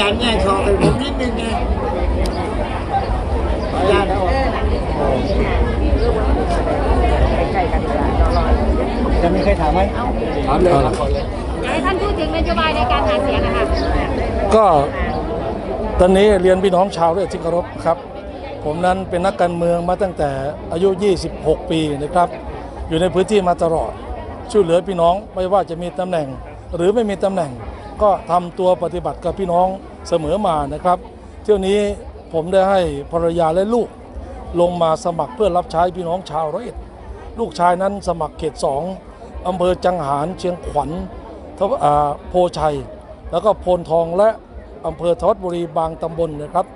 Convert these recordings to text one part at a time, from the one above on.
จารย์แง่ชอไปผมนิดนึงไงอาจารย์จะมีใครถามไหมถามเลยครับอยากให้ท่านพูดถึงนโยบายในการหาเสียงนะคะก็ตอนนี้เรียนพี่น้องชาวด้วยที่เคารพครับ ผมนั้นเป็นนักการเมืองมาตั้งแต่อายุ 26 ปีนะครับ อยู่ในพื้นที่มาตลอด ช่วยเหลือพี่น้องไม่ว่าจะมีตำแหน่ง หรือไม่มีตำแหน่ง ก็ทำตัวปฏิบัติกับพี่น้อง เสมอมานะครับ เที่ยวนี้ผมได้ให้ภรรยาและลูกลงมาสมัครเพื่อรับใช้พี่น้องชาวร้อยเอ็ด ลูกชายนั้นสมัครเขตสองอำเภอจังหารเชียงขวัญทวอ่าโพชัย แล้วก็โพนทองและอำเภอทวัดบุรีบางตำบลนะครับ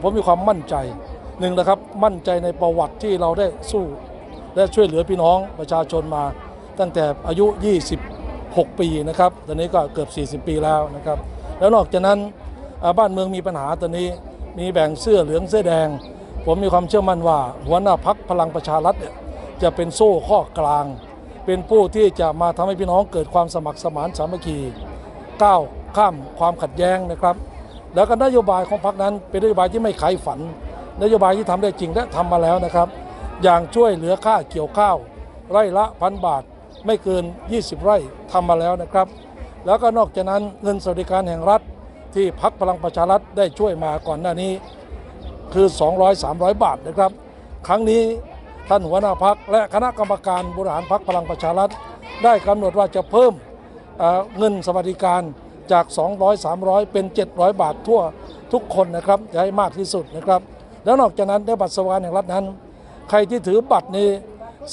ผมมีความมั่นใจหนึ่งนะครับมั่นใจในประวัติที่เราได้สู้ และช่วยเหลือพี่น้องประชาชนมา ตั้งแต่อายุ 26 ปีนะครับ ตอนนี้ก็เกือบ 40 ปีแล้วนะครับ แล้วนอกจากนั้นบ้านเมืองมีปัญหาตอนนี้มีแบ่งเสื้อเหลืองเสื้อแดง ผมมีความเชื่อมั่นว่าหัวหน้าพักพลังประชารัฐเนี่ยจะเป็นโซ่ข้อกลาง เป็นผู้ที่จะมาทำให้พี่น้องเกิดความสมัครสมานสามัคคีก้าวข้ามความขัดแย้งนะครับ แล้วก็นโยบายของพรรคนั้นเป็นนโยบายที่ไม่ขายฝัน นโยบายที่ทำได้จริงและทำมาแล้วนะครับ อย่างช่วยเหลือค่าเกี่ยวข้าว ไร่ละพันบาท ไม่เกิน 20 ไร่ทำมาแล้วนะครับ แล้วก็นอกจากนั้นเงินสวัสดิการแห่งรัฐที่พักพลังประชารัฐได้ช่วยมาก่อนหน้านี้คือ 200 300 บาทนะครับ ครั้งนี้ท่านหัวหน้าพักและคณะกรรมการบริหารพักพลังประชารัฐ ได้กำหนดว่าจะเพิ่มเเงินสวัสดิการจาก 200 300 เป็น 700 บาททั่วทุกคนนะครับจะให้มากที่สุดนะครับ แล้วนอกจากนั้นในบัตรสวัสดิการแห่งรัฐนั้น ใครที่ถือบัตรนี้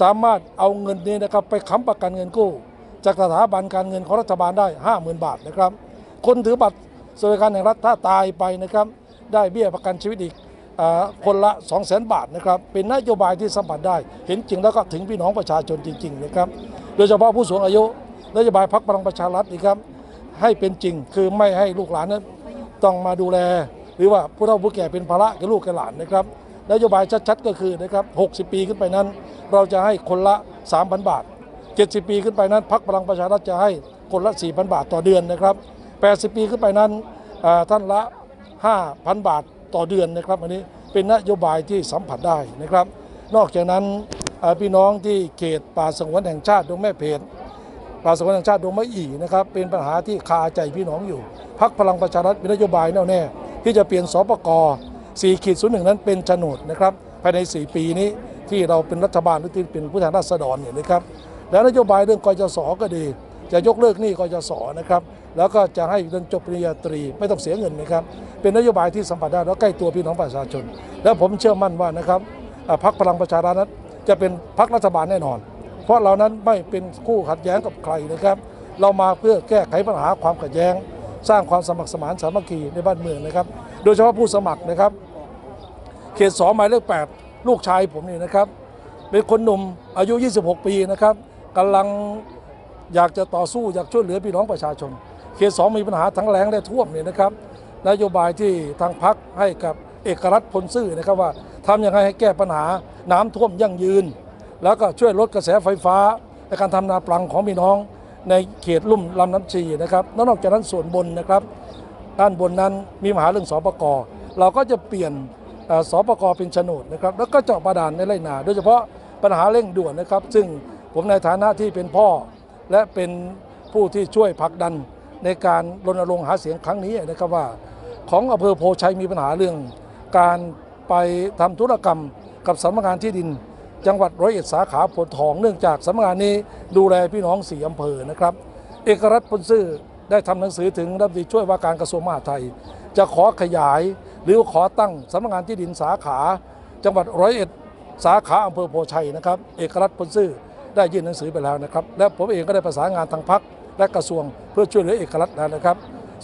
สามารถเอาเงินนี้นะครับไปค้ำประกันเงินกู้ จากสถาบันการเงินของรัฐบาลได้ 50,000 บาทนะครับ คนถือบัตรสวัสดิการแห่งรัฐถ้าตายไปนะครับ ได้เบี้ยประกันชีวิตอีกอคนละ 2 0 0 0 0 0 บาทนะครับ เป็นนโยบายที่สัมผัสได้ เห็นจริงแล้วก็ถึงพี่น้องประชาชนจริงๆนะครับ โดยเฉพาะผู้สูงอายุนโยบายพักพลังประชารัฐนี่ครับให้เป็นจริงคือไม่ให้ลูกหลานนั้นต้องมาดูแล หรือว่าผู้เฒ่าผู้แก่เป็นภาระกับลูกกับหลานนะครับนโยบายชัดๆก็คือนะครับ 60 ปีขึ้นไปนั้น เราจะให้คนละ 3,000 บาท 70 ปีขึ้นไปนั้นพักพลังประชารัฐจะให้คนละ 4,000 บาทต่อเดือนนะครับ 80 ปีขึ้นไปนั้นท่านละ 5,000 บาทต่อเดือนนะครับ อันนี้เป็นนโยบายที่สัมผัสได้นะครับ นอกจากนั้นพี่น้องที่เขตป่าสงวนแห่งชาติดงแม่เพนป่าสงวนแห่งชาติดงมะอีนะครับเป็นปัญหาที่คาใจพี่น้องอยู่พักพลังประชารัฐมีนโยบายแน่วแน่ที่จะเปลี่ยนสปก4ขีดศูนย์หนึ่งนั้นเป็นโฉนดนะครับภายใน 4 ปีนี้ที่เราเป็นรัฐบาลหรือที่เป็นผู้แทนราษฎรเนี่ยนะครับ แล้วนโยบายเรื่องกจสก็ดี จะยกเลิกหนี้กจสนะครับแล้วก็จะให้เรียนจบปริญญาตรีไม่ต้องเสียเงินนะครับ เป็นนโยบายที่สัมผัสได้แล้วใกล้ตัวพี่น้องประชาชน แล้วผมเชื่อมั่นว่านะครับพรรคพลังประชารัฐนั้นจะเป็นพรรครัฐบาลแน่นอน เพราะเรานั้นไม่เป็นคู่ขัดแย้งกับใครนะครับ เรามาเพื่อแก้ไขปัญหาความขัดแย้ง สร้างความสมัครสมานสามัคคีในบ้านเมืองนะครับ โดยเฉพาะผู้สมัครนะครับ เขตสองหมายเลขแปดลูกชายผมนี่นะครับ เป็นคนหนุ่มอายุ 26 ปีนะครับ กำลังอยากจะต่อสู้อยากช่วยเหลือพี่น้องประชาชน เขตสองมีปัญหาทั้งแล้งและท่วมเนี่ยนะครับ นโยบายที่ทางพักให้กับเอกรัฐพลซื่อนะครับว่าทำยังไงให้แก้ปัญหาน้ำท่วมยั่งยืน แล้วก็ช่วยลดกระแสไฟฟ้าในการทำนาปลังของพี่น้อง ในเขตลุ่มลำน้ำชีนะครับนอกจากนั้นส่วนบนนะครับ ด้านบนนั้นมีปัญหาเรื่องสปกเราก็จะเปลี่ยนเอ่อสปกเป็นโฉนดนะครับแล้วก็เจาะบาดาลในไรนา โดยเฉพาะปัญหาเร่งด่วนนะครับ ซึ่ง ผมในฐานะที่เป็นพ่อ และเป็นผู้ที่ช่วยผลักดันในการรณรงค์หาเสียงครั้งนี้นะครับว่า ของอำเภอโพชัยมีปัญหาเรื่อง การไปทำธุรกรรมกับสำนักงานที่ดิน จังหวัดร้อยเอ็ดสาขาโพทองเนื่องจากสำนักงานนี้ดูแลพี่น้องสี่อำเภอนะครับ เอกรัฐพลซื่อได้ทำหนังสือถึงรัฐมนตรีช่วยว่าการกระทรวงมหาดไทย จะขอขยายหรือขอตั้งสำนักงานที่ดินสาขา จังหวัดร้อยเอ็ดสาขาอำเภอโพชัยนะครับ เอกรัฐพลซื่อ ได้ยื่นหนังสือไปแล้วนะครับ และผมเองก็ได้ประสานงานทางพักและกระทรวงเพื่อช่วยเหลือเอกรัฐแล้วนะครับ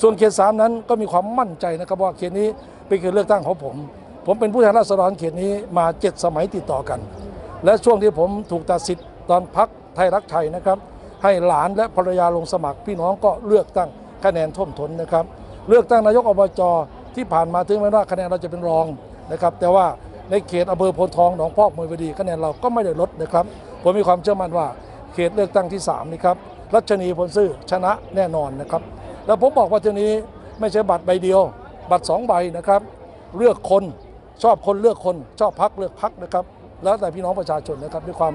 ส่วนเขตสามนั้นก็มีความมั่นใจนะครับว่าเขตนี้เป็นเขตเลือกตั้งของผม ผมเป็นผู้แทนราษฎรเขตนี้มาเจ็ดสมัยติดต่อกัน และช่วงที่ผมถูกตัดสิทธิ์ตอนพักไทยรักไทยนะครับ ให้หลานและภรรยาลงสมัครพี่น้องก็เลือกตั้งคะแนนท่วมท้นนะครับ เลือกตั้งนายกอบจที่ผ่านมาถึงแม้ว่าคะแนนเราจะเป็นรองนะครับ แต่ว่าในเขตอำเภอโพธิ์ทองหนองพอกมวยวดีคะแนนเราก็ไม่ได้ลดนะครับ ผมมีความเชื่อมั่นว่าเขตเลือกตั้งที่3นี่ครับรัชนีพลซื่อชนะแน่นอนนะครับ แล้วผมบอกว่าทีนี้ไม่ใช่บัตรใบเดียว บัตรสองใบนะครับ เลือกคนชอบคนเลือกคน ชอบพักเลือกพักนะครับ แล้วแต่พี่น้องประชาชนนะครับด้วยความ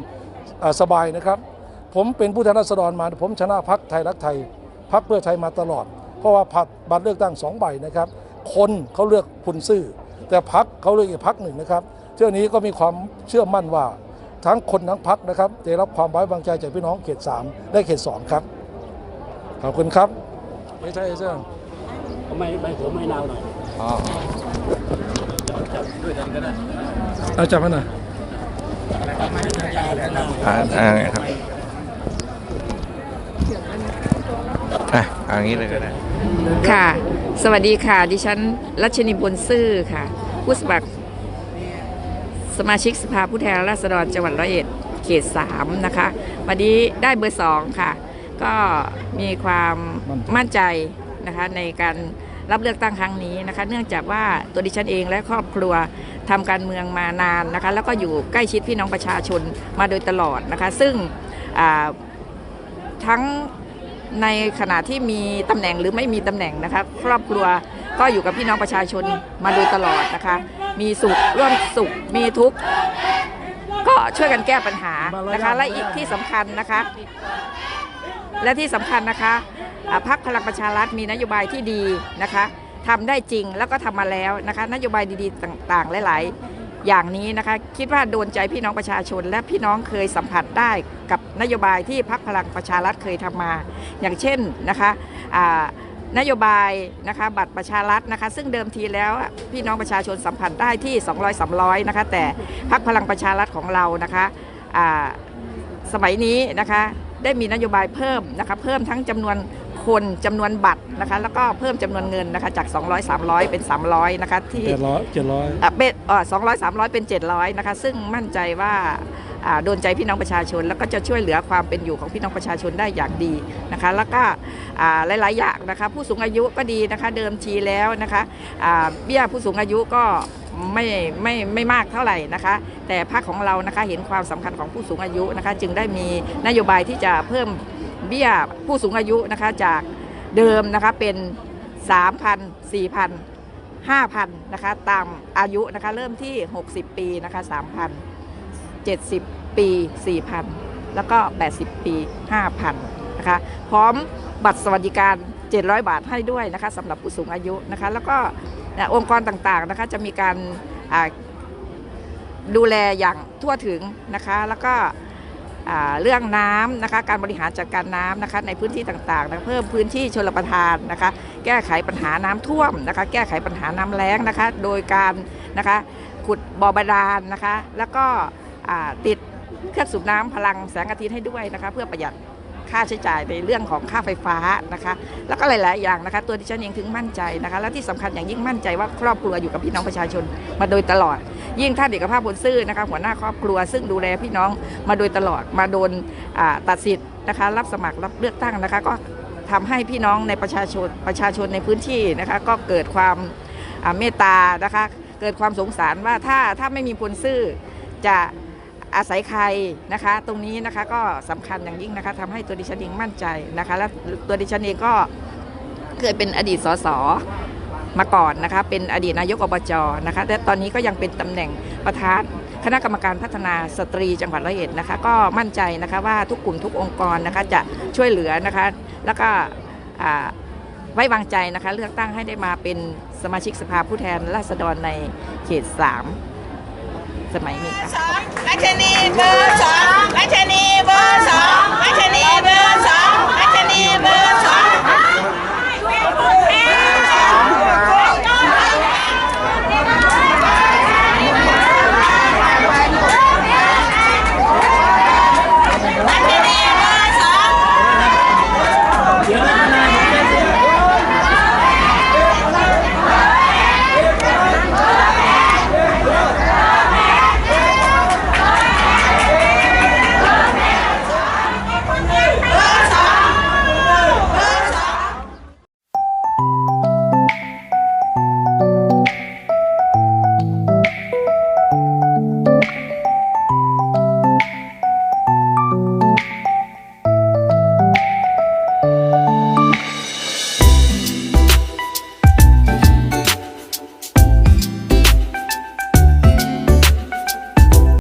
สบายนะครับ ผมเป็นผู้แทนราษฎรมา ผมชนะพักไทยรักไทยพักเพื่อไทยมาตลอด เพราะว่าผัดบัตรเลือกตั้งสองใบนะครับ คนเขาเลือกคุณซื่อ แต่พักเขาเลือกอีกพักหนึ่งนะครับเที่ยวนี้ก็มีความเชื่อมั่นว่า ทั้งคนทั้งพักนะครับได้รับความไว้วางใจจากพี่น้องเขต 3 และเขต 2 ครับ ขอบคุณครับไม่ใช่เสื้อไม่ไม่ผมไม่นาวหน่อยอ๋อเอาจับมาหน่อยอ่าอ่าครับอะเอย่างนี้เลยก็ได้ค่ะ สวัสดีค่ะ ดิฉันรัชนีบุญซื่อค่ะ ผู้สมัคร สมาชิกสภาผู้แทนราษฎรจังหวัดร้อยเอ็ดเขต3นะคะ วันนี้ได้เบอร์2ค่ะ ก็มีความมั่นใจนะคะในการรับเลือกตั้งครั้งนี้นะคะ เนื่องจากว่าตัวดิฉันเองและครอบครัวทำการเมืองมานานนะคะ แล้วก็อยู่ใกล้ชิดพี่น้องประชาชนมาโดยตลอดนะคะ ซึ่งทั้งในขณะที่มีตำแหน่งหรือไม่มีตำแหน่งนะคะ ครอบครัวก็อยู่กับพี่น้องประชาชนมาโดยตลอดนะคะ มีสุขร่วมสุขมีทุกข์ก็ช่วยกันแก้ปัญหานะคะและอีกที่สำคัญนะคะ และที่สำคัญนะคะพรรคพลังประชารัฐมีนโยบายที่ดีนะคะทำได้จริงแล้วก็ทำมาแล้วนะคะ นโยบายดีๆต่างๆ หลาย ๆ อย่างนี้นะคะ คิดว่าโดนใจพี่น้องประชาชน และพี่น้องเคยสัมผัสได้กับนโยบายที่พรรคพลังประชารัฐเคยทำมา อย่างเช่นนะคะอ่า นโยบายนะคะบัตรประชารัฐนะคะ ซึ่งเดิมทีแล้วอะพี่น้องประชาชนสัมผัสได้ที่ 200 300นะคะแต่พรรคพลังประชารัฐของเรานะคะอ่าสมัยนี้นะคะได้มีนโยบายเพิ่มนะคะเพิ่มทั้งจำนวนคนจำนวนบัตรนะคะแล้วก็เพิ่มจำนวนเงินนะคะจาก 200 300 เป็น 300นะคะที่เจ็ดร้อยเจ็ดร้อยอะเป็นเอ่อ200 300 เป็น 700นะคะซึ่งมั่นใจว่าอ่า โดนใจพี่น้องประชาชน แล้วก็จะช่วยเหลือความเป็นอยู่ของพี่น้องประชาชนได้อย่างดีนะคะ แล้วก็หลาย ๆ อย่างนะคะ ผู้สูงอายุก็ดีนะคะ เดิมทีแล้วนะคะเบี้ยผู้สูงอายุก็ไม่ไม่ไม่มากเท่าไหร่นะคะ แต่ภาคของเรานะคะเห็นความสำคัญของผู้สูงอายุนะคะ จึงได้มีนโยบายที่จะเพิ่มเบี้ยผู้สูงอายุนะคะจากเดิมนะคะเป็น 3,000 4,000 5,000นะคะตามอายุนะคะเริ่มที่ 60 ปีนะคะ3,000 70 ปี 4,000 แล้วก็ 80 ปี 5,000 นะคะ พร้อมบัตรสวัสดิการ 700 บาทให้ด้วยนะคะสำหรับผู้สูงอายุนะคะ แล้วก็องค์กรต่างๆนะคะจะมีการดูแลอย่างทั่วถึงนะคะ แล้วก็เรื่องน้ำนะคะการบริหารจัดการน้ำนะคะในพื้นที่ต่างๆนะเพิ่มพื้นที่ชลประทานนะคะ แก้ไขปัญหาน้ำท่วมนะคะ แก้ไขปัญหาน้ำแล้งนะคะ โดยการนะคะขุดบ่อบาดาลนะคะ แล้วก็ติด เครื่องสูบน้ำพลังแสงอาทิตย์ให้ด้วยนะคะ เพื่อประหยัดค่าใช้จ่ายในเรื่องของค่าไฟฟ้านะคะ แล้วก็หลาย ๆ อย่างนะคะ ตัวดิฉันเองถึงมั่นใจนะคะ และที่สำคัญอย่างยิ่งมั่นใจว่าครอบครัวอยู่กับพี่น้องประชาชนมาโดยตลอด ยิ่งท่านเอกภาพบนซื่อนะคะ หัวหน้าครอบครัวซึ่งดูแลพี่น้องมาโดยตลอดมาโดนตัดสิทธิ์นะคะ รับสมัครรับเลือกตั้งนะคะ ก็ทำให้พี่น้องในประชาชนประชาชนในพื้นที่นะคะ ก็เกิดความเมตตานะคะ เกิดความสงสารว่าถ้าถ้าไม่มีพลซื่อจะ อาศัยใครนะคะ ตรงนี้นะคะก็สำคัญอย่างยิ่งนะคะทำให้ตัวดิฉันเองมั่นใจนะคะ และตัวดิฉันเองก็เคยเป็นอดีตสสมาก่อนนะคะ เป็นอดีตนายกอบจนะคะและตอนนี้ก็ยังเป็นตำแหน่งประธานคณะกรรมการพัฒนาสตรีจังหวัดร้อยเอ็ดนะคะ ก็มั่นใจนะคะว่าทุกกลุ่มทุกองค์กรนะคะจะช่วยเหลือนะคะ แล้วก็ไว้วางใจนะคะ เลือกตั้งให้ได้มาเป็นสมาชิกสภาผู้แทนราษฎรในเขต 3 สมัยนี้ค่ะรัชนีเบอร์สองรัชนีเบอร์สอง